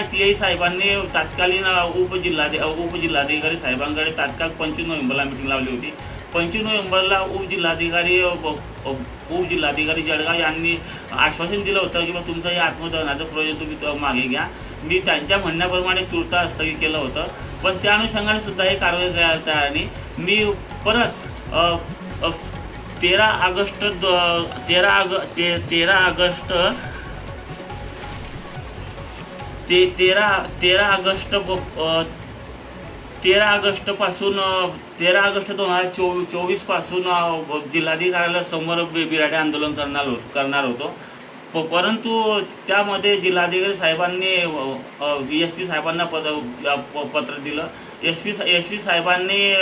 T I साहेबांनी तात्कालीन उपजिल्हाधि उपजिल्हाधिकारी साहेबांकडे तात्काळ पंचवीस नोव्हेंबरला मिटिंग लावली होती. पंचवीस नोव्हेंबरला उपजिल्हाधिकारी ब- उपजिल्हाधिकारी जळगाव यांनी आश्वासन दिलं होतं की बा तुमचं हे आत्मदहनाचं प्रोजेक्ट तुम्ही मागे घ्या. मी त्यांच्या म्हणण्याप्रमाणे तुर्ता स्थगित केलं होतं. पण त्या अनुषंगाने सुद्धा हे कारवाई करायला तयार मी परत तेरा ऑगस्ट द- तेरा आग ते तेरा ऑगस्ट ते तेरा तेरा ऑगस्ट ब- तेरा ऑगस्टपासून तेरा ऑगस्ट दोन हजार चोवी चोवीसपासून जिल्हाधिकाऱ्यासमोर बि- बिराडे आंदोलन करणार होत करणार होतो. प- परंतु त्यामध्ये जिल्हाधिकारी साहेबांनी एस पी साहेबांना पद प- पत्र दिलं. एस पी एस पी साहेबांनी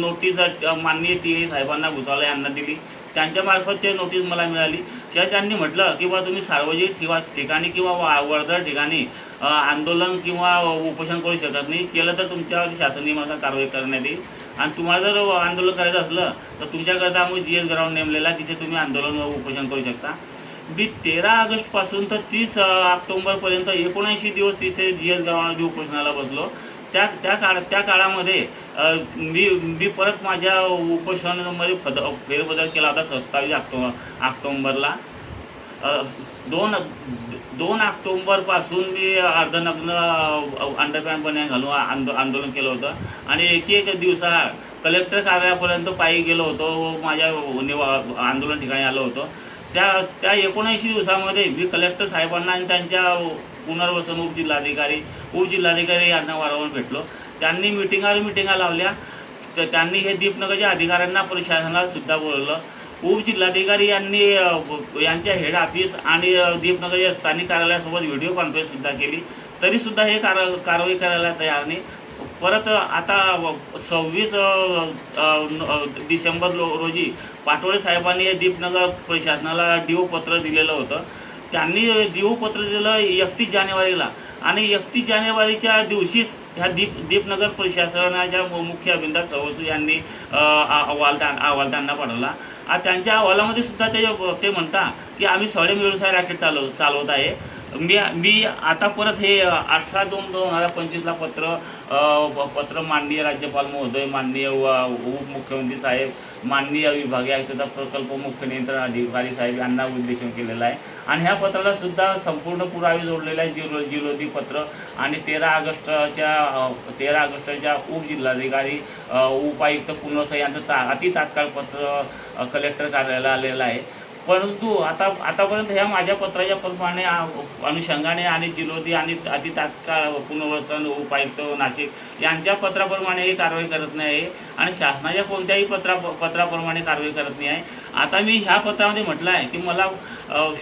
नोटीस माननीय टी ए साहेबांना भुसावला यांना दिली. त्यांच्यामार्फत ते नोटीस मला मिळाली. त्या त्यांनी म्हटलं की बा तुम्ही सार्वजनिक ठिवा ठिकाणी किंवा वा- वर्दळ ठिकाणी आंदोलन किंवा उपोषण करू शकत नाही. केलं तर तुमच्यावरती शासन नियमानुसार कारवाई करण्यात येईल. आणि तुम्हाला जर आंदोलन करायचं असलं तर तुमच्याकरता आम्ही जी एस ग्राउंड नेमलेला तिथे तुम्ही आंदोलन व उपोषण करू शकता. मी तेरा ऑगस्टपासून तर तीस ऑक्टोंबरपर्यंत एकोणऐंशी दिवस तिथे जी एस ग्राउंडमध्ये उपोषणाला बसलो. त्या त्या काळ त्या काळामध्ये मी मी परत माझ्या उपोषणामध्ये फद फेरबदल केला होता सत्तावीस ऑक्टो ऑक्टोंबरला. दोन दोन ऑक्टोंबरपासून मी अर्धनग्न अंडरपॅन्ट पण घालून आंदो आंदोलन केलं होतं. आणि एक एक दिवसा कलेक्टर कार्यालयापर्यंत पायी गेलो होतो व माझ्या निवा आंदोलन ठिकाणी आलो होतो. त्या त्या एकोणऐंशी दिवसामध्ये मी कलेक्टर साहेबांना आणि त्यांच्या पुनर्वसन उपजिल्हाधिकारी उपजिल्हाधिकारी यांना वारंवार भेटलो. त्यांनी मिटिंगावर मिटिंगा लावल्या. तर त्यांनी हे दीपनगरच्या अधिकाऱ्यांना प्रशासनाला सुद्धा बोलवलं. उपजिल्हाधिकारी यांनी यांच्या हेड ऑफिस आणि दीपनगरच्या स्थानिक कार्यालयासोबत व्हिडिओ कॉन्फरन्ससुद्धा केली. तरीसुद्धा हे कार कारवाई करायला तयार नाही. परत आता सव्वीस डिसेंबर लो रोजी पाटोळे साहेबांनी हे दीपनगर प्रशासनाला डीओ पत्र दिलेलं होतं. त्यांनी डीओ पत्र दिलं एकतीस जानेवारीला. आणि एकतीस जानेवारीच्या दिवशीच ह्या दीप दीपनगर प्रशासनाच्या मुख्य अभिनेता सवसू यांनी अहवालदान अहवाल अहवाल त्यांना पाठवला. त्यांच्या अहवालामध्ये सुद्धा ते ते म्हणता की आम्ही सडे मिळून रॅकेट चालव चालवत आहे. मी मी आता परत हे अठरा दोन दोन हजार पंचवीसला पत्र पत्र माननीय राज्यपाल महोदय माननीय उपमुख्यमंत्री साहेब माननीय विभागीय आयुक्तता प्रकल्प मुख्य नियंत्रण अधिकारी साहेब यांना उद्देशून केलेला आहे. आणि ह्या पत्राला सुद्धा संपूर्ण पुरावे जोडलेले आहे जिरो जिरोधी पत्र. आणि तेरा ऑगस्टच्या तेरा ऑगस्टच्या उपजिल्हाधिकारी उपायुक्त पुनर्वसन यांचं ता अति तात्काळ पत्र कलेक्टर कार्यालयाला आलेलं आहे. परंतु आता आतापर्यंत ह्या माझ्या पत्राच्या प्रमाणे अनुषंगाने आणि जिलोदी आणि अति तात्काळ पुनर्वसन उपायुक्त नाशिक यांच्या पत्राप्रमाणे ही कारवाई करत नाही आहे आणि शासनाच्या कोणत्याही पत्रा पत्राप्रमाणे कारवाई करत नाही. आहे आता मी ह्या पत्रामध्ये म्हटलं आहे की मला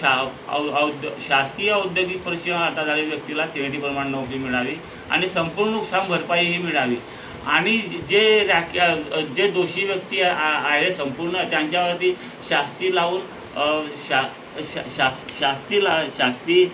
शा औ- शासकीय औद्योगिक परिषद आता झालेल्या व्यक्तीला सेव्हन्टी नोकरी मिळावी आणि संपूर्ण नुकसान भरपाई ही मिळावी. आणि जे रॅक जे दोषी व्यक्ती आहे संपूर्ण त्यांच्यावरती शास्ती लावून शा शा शास शास्ती ला शास्ती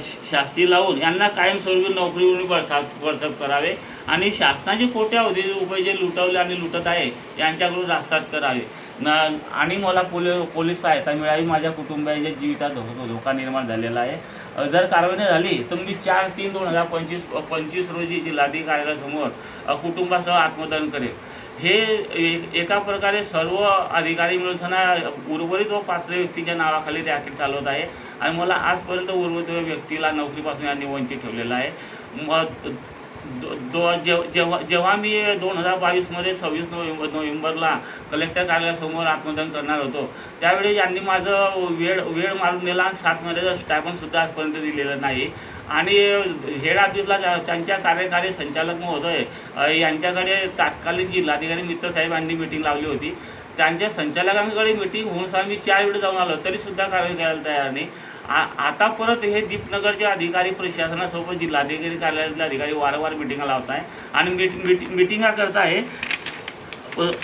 श- शास्ती लावून यांना कायमस्वरूपी नोकरीवरून बरखास्त बरतफ करावे आणि शासनाचे कोट्यावधी रुपये जे लुटवले आणि लुटत आहे यांच्याकडून रास्तात करावे. न आणि मला पोलि पोलीस सहायता मिळावी माझ्या कुटुंबियांच्या जीवितात धो धोका निर्माण झालेला आहे. जर कारवाई नाही झाली तर मी चार तीन दोन हजार पंचवीस पंचवीस रोजी जिल्हाधिकाऱ्यासमोर कुटुंबासह आत्मदहन करेल. हे एक एका प्रकारे सर्व अधिकारी मिळून सना उर्वरित व पात्र व्यक्तीच्या नावाखाली रॅकेट चालवत आहे. आणि मला आजपर्यंत उर्वरित व्यक्तीला नोकरीपासून यांनी वंचित ठेवलेलं आहे. मग दो दो जेव जेव्हा जेव्हा मी दोन हजार बावीसमध्ये सव्वीस नोव्हेंबर नोव्हेंबरला कलेक्टर कार्यालयासमोर आत्मदान करणार होतो त्यावेळी यांनी माझं वेळ वेळ मारून नेला आणि सात महिन्याचं आजपर्यंत दिलेलं नाही. आणि हेड ऑफिसला त्यांच्या कार्यकारी संचालक महोदय यांच्याकडे तात्कालीन जिल्हाधिकारी मित्र यांनी मिटिंग लावली होती. त्यांच्या संचालकांकडे मिटिंग होऊन सुद्धा मी चार वेळ जाऊन आलो तरीसुद्धा कारवाई करायला तयार नाही. आ आता परत हे दीपनगरचे अधिकारी प्रशासनासोबत जिल्हाधिकारी कार्यालयातले अधिकारी वारंवार मिटिंगा लावत आहे आणि मिट मिट मिटिंगा करत आहे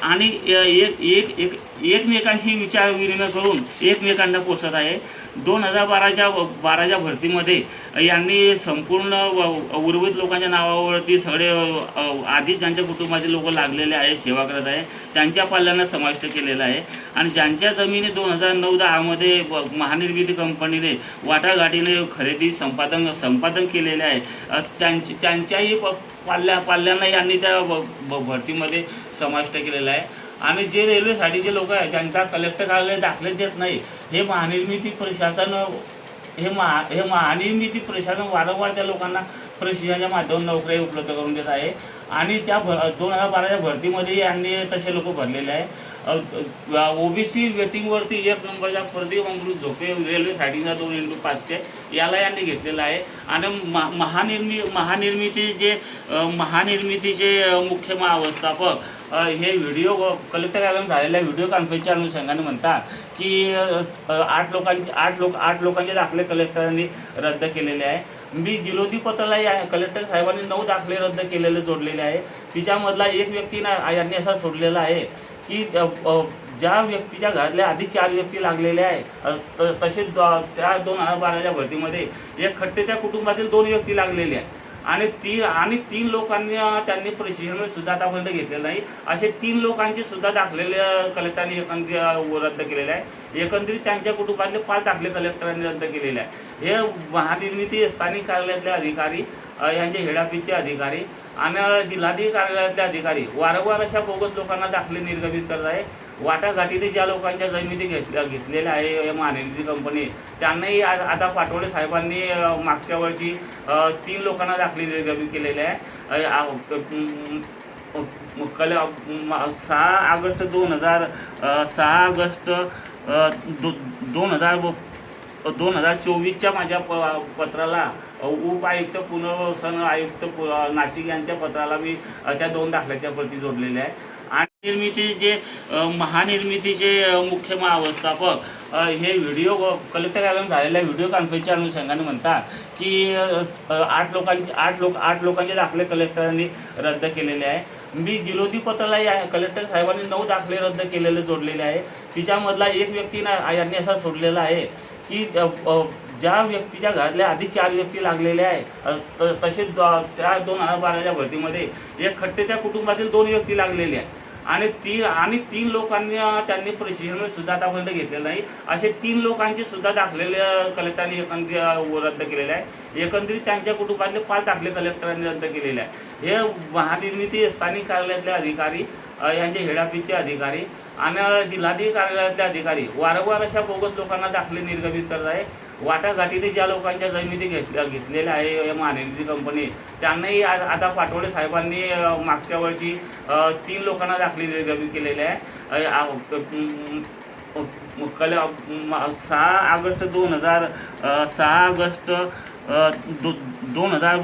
आणि एक एक एक एकमेकांशी विचारविनिमय करून एकमेकांना पोचत आहे. दोन हजार बाराच्या बाराच्या भरतीमध्ये यांनी संपूर्ण व- उर्वरित लोकांच्या नावावरती सगळे आधीच ज्यांच्या कुटुंबाचे लोक लागलेले आहे सेवा करत आहे त्यांच्या पाल्यांना समाविष्ट केलेलं आहे. आणि ज्यांच्या जमिनी दोन हजार नऊ दहामध्ये ब- महानिर्मिती कंपनीने वाटाघाटीने खरेदी संपादन संपादन केलेले आहे त्यांची त्यांच्याही प- पाल्ल्या पाल्यांना यांनी त्या भरतीमध्ये समाविष्ट केलेलं आहे. आणि जे रेल्वेसाठीचे लोक आहेत ज्यांचा कलेक्टर कार्यालय दाखले देत नाही हे महानिर्मिती प्रशासन हे महा हे महानिर्मिती प्रशासन वारंवार त्या लोकांना प्रशिक्षणाच्या माध्यमातून नोकऱ्या उपलब्ध करून देत आहे. आणि त्या भ दोन हजार बाराच्या भरतीमध्ये यांनी तसे लोक भरलेले आहे. ओबीसी वेटिंगवरती एक नंबरच्या प्रदीप अमृत झोपे रेल्वे सायडिंगचा दोन इंटू पाचशे याला यांनी घेतलेला आहे. आणि मा महानिर्मि महानिर्मिती जे महानिर्मितीचे मुख्य महाव्यवस्थापक हे व्हिडिओ कलेक्टर कार्यालयात झालेल्या व्हिडिओ कॉन्फरन्सच्या अनुषंगाने म्हणतात की आठ लोकांचे आठ लोक आठ लोकांचे दाखले कलेक्टरांनी रद्द केलेले आहे. मी जिरोधी पत्राला या कलेक्टर साहेबांनी नऊ दाखले रद्द केलेले जोडलेले आहे. तिच्यामधला एक व्यक्ती ना यांनी असा सोडलेला आहे की ज्या व्यक्तीच्या घरातल्या आधी चार व्यक्ती लागलेल्या आहे त- तसेच द- त्या दोन हजार बाराच्या भरतीमध्ये एक खट्टे त्या कुटुंबातील दोन व्यक्ती लागलेले आहे आणि ती आणि तीन लोकांनी त्यांनी प्रशिक्षण सुद्धा आतापर्यंत घेतलेलं नाही. असे तीन लोकांचे सुद्धा दाखलेले कलेक्टरांनी एकंदरीत रद्द केलेले आहे. एकंदरीत त्यांच्या कुटुंबातले पाच दाखले कलेक्टरांनी रद्द केलेले आहे. हे महानिर्मिती स्थानिक कार्यालयातले अधिकारी यांचे हेड अधिकारी आणि जिल्हाधिकारी कार्यालयातले अधिकारी वारंवार अशा बोगस लोकांना दाखले निर्गमित करत आहे. वाटाघाटीने ज्या लोकांच्या जमिनी घेतल्या घेतलेल्या आहे या महानिर्मिती कंपनी त्यांनाही आज आता पाटोळे साहेबांनी मागच्या वर्षी तीन लोकांना दाखली निर्गमित केलेले आहे. कल सहा ऑगस्ट दोन हजार सहा ऑगस्ट दो दोन हजार दोन हजार चोवीसच्या माझ्या प पत्राला अ, उपआयुक्त पुनर्वसन आयुक्त पु- नाशिक यांच्या पत्राला मी त्या दोन दाखल्याच्या प्रती जोडलेल्या आहे. आणि निर्मिती जे महानिर्मितीचे मुख्य महाव्यवस्थापक हे व्हिडिओ कलेक्टर कार्यालयात झालेल्या व्हिडिओ कॉन्फरन्सच्या अनुषंगाने म्हणतात की आठ लोकांचे आठ लोक आठ लोकांचे दाखले कलेक्टरांनी रद्द केलेले आहे. मी जिलोधी पत्राला या कलेक्टर साहेबांनी नऊ दाखले रद्द केलेले जोडलेले आहे. तिच्यामधला एक व्यक्ती ना यांनी असा सोडलेला आहे की ज्या व्यक्तीच्या घरातल्या आधी चार व्यक्ती लागलेल्या आहे त- तसेच द- त्या दोन हजार बाराच्या भरतीमध्ये एक खट्टे त्या कुटुंबातील दोन व्यक्ती लागलेले आहे आणि ती आणि तीन लोकांनी त्यांनी प्रशिक्षण सुद्धा आतापर्यंत घेतलेलं नाही. असे तीन लोकांचे सुद्धा दाखलेले कलेक्टरांनी एकंदरीत रद्द केलेले आहे. एकंदरीत त्यांच्या कुटुंबातले पाच दाखले कलेक्टरांनी रद्द केलेले आहे. हे महानिर्मिती स्थानिक कार्यालयातले अधिकारी यांचे हेड अधिकारी आणि जिल्हाधिकारी कार्यालयातले अधिकारी वारंवार अशा बोगस लोकांना दाखले निर्गमित करत आहे. वाटाघाटीने ज्या लोकांच्या जमिनी घेतल्या घेतलेल्या आहे या महानिर्मिती कंपनी त्यांनाही आज आता पाटोळे साहेबांनी मागच्या वर्षी तीन लोकांना दाखली निर्गमित केलेले आहे. कल सहा ऑगस्ट दोन हजार सहा ऑगस्ट दो दोन हजार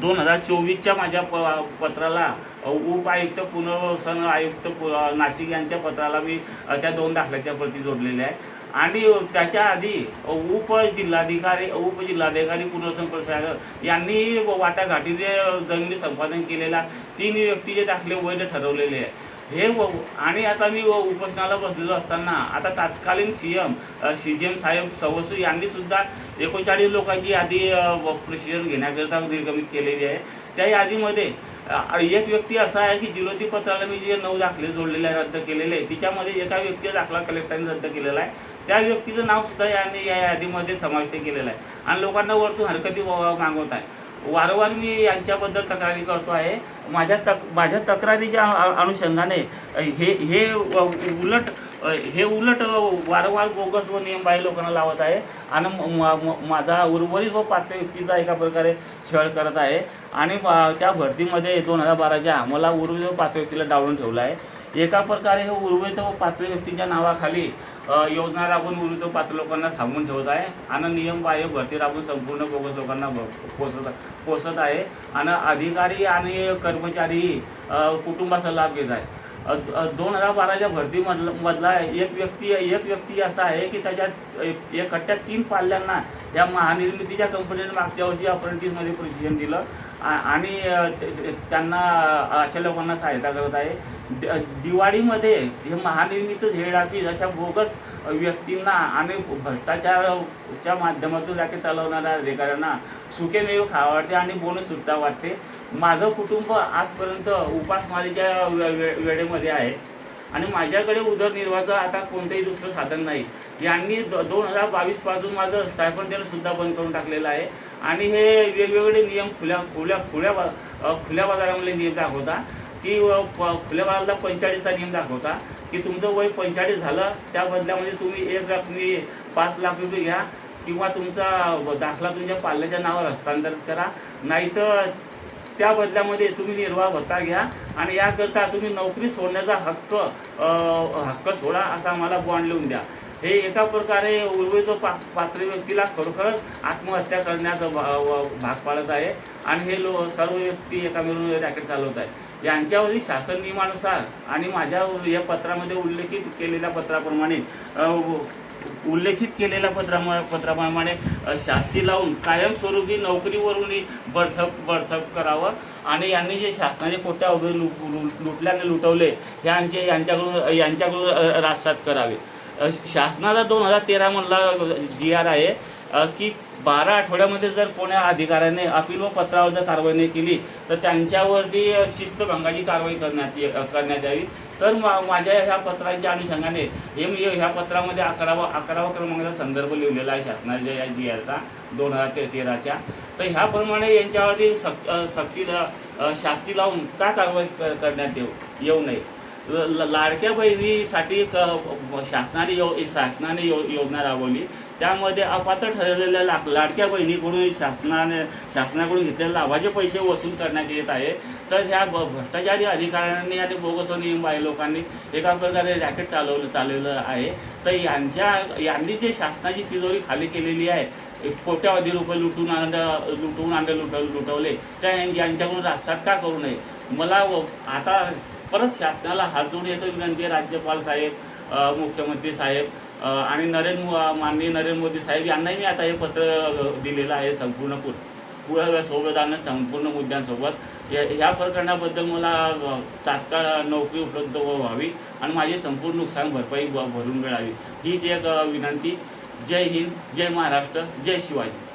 दोन हजार चोवीसच्या माझ्या प पत्राला अ, उपआयुक्त पुनर्वसन आयुक्त पु- नाशिक यांच्या पत्राला मी त्या दोन दाखल्याच्या प्रती जोडलेल्या आहे. आणि त्याच्या आधी उपजिल्हाधिकारी उपजिल्हाधिकारी पुनर्वसन सागर यांनी वाटाघाटीने जमिनी संपादन केलेला तीन व्यक्तीचे दाखले वैध ठरवलेले आहे. हे आणि आता मी उपोषणाला बसलेलो असताना आता तात्कालीन C M C G M साहेब सवसू यांनी सुद्धा एकोणचाळीस लोकांची यादी अ, प्रशिक्षण घेण्याकरिता निर्गमित केलेली आहे. त्या यादीमध्ये एक व्यक्ती असा आहे की जिलोधी पत्राला मी जे नऊ दाखले जोडलेले आहे रद्द केलेले आहे तिच्यामध्ये एका व्यक्तीचा दाखला कलेक्टरने रद्द केलेला आहे. त्या व्यक्तीचं नाव सुद्धा याने या यादीमध्ये समाविष्ट केलेलं आहे. आणि लोकांना वरतून हरकती मागवत आहे. वारंवार मी यांच्याबद्दल तक्रारी करतो आहे. माझ्या तक माझ्या तक्रारीच्या अनुषंगाने हे हे उलट हे उलट वारंवार बोगस व नियमबाह्य लोकांना लावत आहे. आणि माझा उर्वरित व पात्र व्यक्तीचा एका प्रकारे छळ करत आहे. आणि मा- त्या भरतीमध्ये दोन हजार बाराच्या मला उर्वरित व पात्र व्यक्तीला डावलून ठेवलं आहे. एका प्रकारे हे उर्वरित व पात्र व्यक्तींच्या नावाखाली योजना राबवून उर्वरित पात्र लोकांना थांबून ठेवत आहे आणि नियम बाह्य भरती राबवून संपूर्ण बोगस लोकांना ब- पोचत पोचत आहे. आणि अधिकारी आणि कर्मचारी कुटुंबाचा लाभ घेत आहे दोन हजार बाराच्या भरती मधला एक व्यक्ती एक व्यक्ती असा आहे की त्याच्यात एक- कट्ट्यात तीन पाल्यांना या महानिर्मितीच्या कंपनीने मागच्या वर्षी अप्रेंटिसमध्ये प्रशिक्षण दिलं. आणि ते- त्यांना अशा लोकांना सहायता करत आहे. दिवाळीमध्ये हे महानिर्मित हेड ऑफिस अशा बोगस व्यक्तींना आणि भ्रष्टाचाराच्या माध्यमातून रॅकेट चालवणाऱ्या अधिकाऱ्यांना सुकेमेव खावा वाटते आणि बोनस सुद्धा वाटते. माझं कुटुंब आजपर्यंत उपासमारीच्या वे- वेळेमध्ये आहे. आणि माझ्याकडे उदरनिर्वाहाचं आता कोणतंही दुसरं साधन नाही. यांनी द दोन हजार बावीसपासून माझं स्टायफन देणं सुद्धा बंद करून टाकलेलं आहे. आणि हे वेगवेगळे नियम खुल्या खुल्या खुल्या बा- खुल्या बाजारामध्ये नियम दाखवता की प- खुल्या बाजाराला पंचेचाळीसचा नियम दाखवता की तुमचं वय पंचेचाळीस झालं त्या बदल्यामध्ये तुम्ही एक रकमी पाच लाख रुपये घ्या किंवा तुमचा दाखला तुमच्या पाल्याच्या नावावर हस्तांतरित करा. नाहीतर त्या बदल्यामध्ये तुम्ही निर्वाह भत्ता घ्या आणि याकरता तुम्ही नोकरी सोडण्याचा हक्क हक्क सोडा असा आम्हाला बॉन्ड लिहून द्या. हे एका प्रकारे उर्वरित पा पात्र व्यक्तीला खरोखर आत्महत्या करण्याचा भा- भाग पाडत आहे. आणि हे लो सर्व व्यक्ती एका मिळून रॅकेट चालवत आहे यांच्यावरती शासन नियमानुसार आणि माझ्या या पत्रामध्ये उल्लेखित केलेल्या पत्राप्रमाणे उल्लेखित केलेल्या पत्रा पत्राप्रमाणे शास्ती लावून कायमस्वरूपी नोकरीवरून बडथप बडथप करावं. आणि यांनी जे शासनाचे कोट्या वगैरे लुट लुट- लुटल्याने लुटवले यांचे यांच्याकडून यांच्याकडून राजसात करावे. शासनाला दोन हजार तेरामधला जी आर आहे की बारा आठवड्यामध्ये जर कोण्या अधिकाऱ्याने अपील व पत्रावर जर कारवाई नाही केली तर त्यांच्यावरती शिस्तभंगाची कारवाई करण्यात ये- करण्यात यावी. तर मा माझ्या ह्या पत्रांच्या अनुषंगाने हे मी ह्या पत्रामध्ये अकरावा अकरावा क्रमांकाचा संदर्भ लिहिलेला आहे शासनाच्या या जी आरचा दोन हजार ते तेराच्या तर ह्याप्रमाणे यांच्यावरती सक सक्ती शास्ती लावून का कारवाई क- करण्यात येऊ येऊ नये? ल- ल- लाडक्या बहिणीसाठी शासनाने यो शासनाने यो योजना राबवली. त्यामध्ये अपात्र ठरलेल्या ला लाडक्या बहिणीकडून शासनाने शासनाकडून घेतलेल्या लाभाचे पैसे वसूल करण्यात येत आहे. तर ह्या ब भ्रष्टाचारी अधिकाऱ्यांनी आणि बोगस नियम बाई लोकांनी एका प्रकारे रॅकेट चालवलं चालवलं आहे. तर यांच्या यांनी जे शासनाची तिजोरी खाली केलेली आहे एक कोट्यावधी रुपये लुटून आणलं लुटून आणले लुट लुटवले त्या यांच्याकडून रास्तात का करू नये? मला व- आता परत शासनाला हात जोडून येतो विनंती राज्यपाल साहेब मुख्यमंत्री साहेब. आणि नरेंद्र माननीय नरेंद्र मोदी साहेब यांनाही मी आता हे पत्र दिलेलं आहे संपूर्ण पूर पुऱ्या सोबत आणि संपूर्ण मुद्द्यांसोबत. या ह्या प्रकरणाबद्दल मला तात्काळ नोकरी उपलब्ध व्हावी आणि माझी संपूर्ण नुकसान भरपाई भ- भरून मिळावी. हीच एक विनंती. जय हिंद जय महाराष्ट्र जय शिवाजी.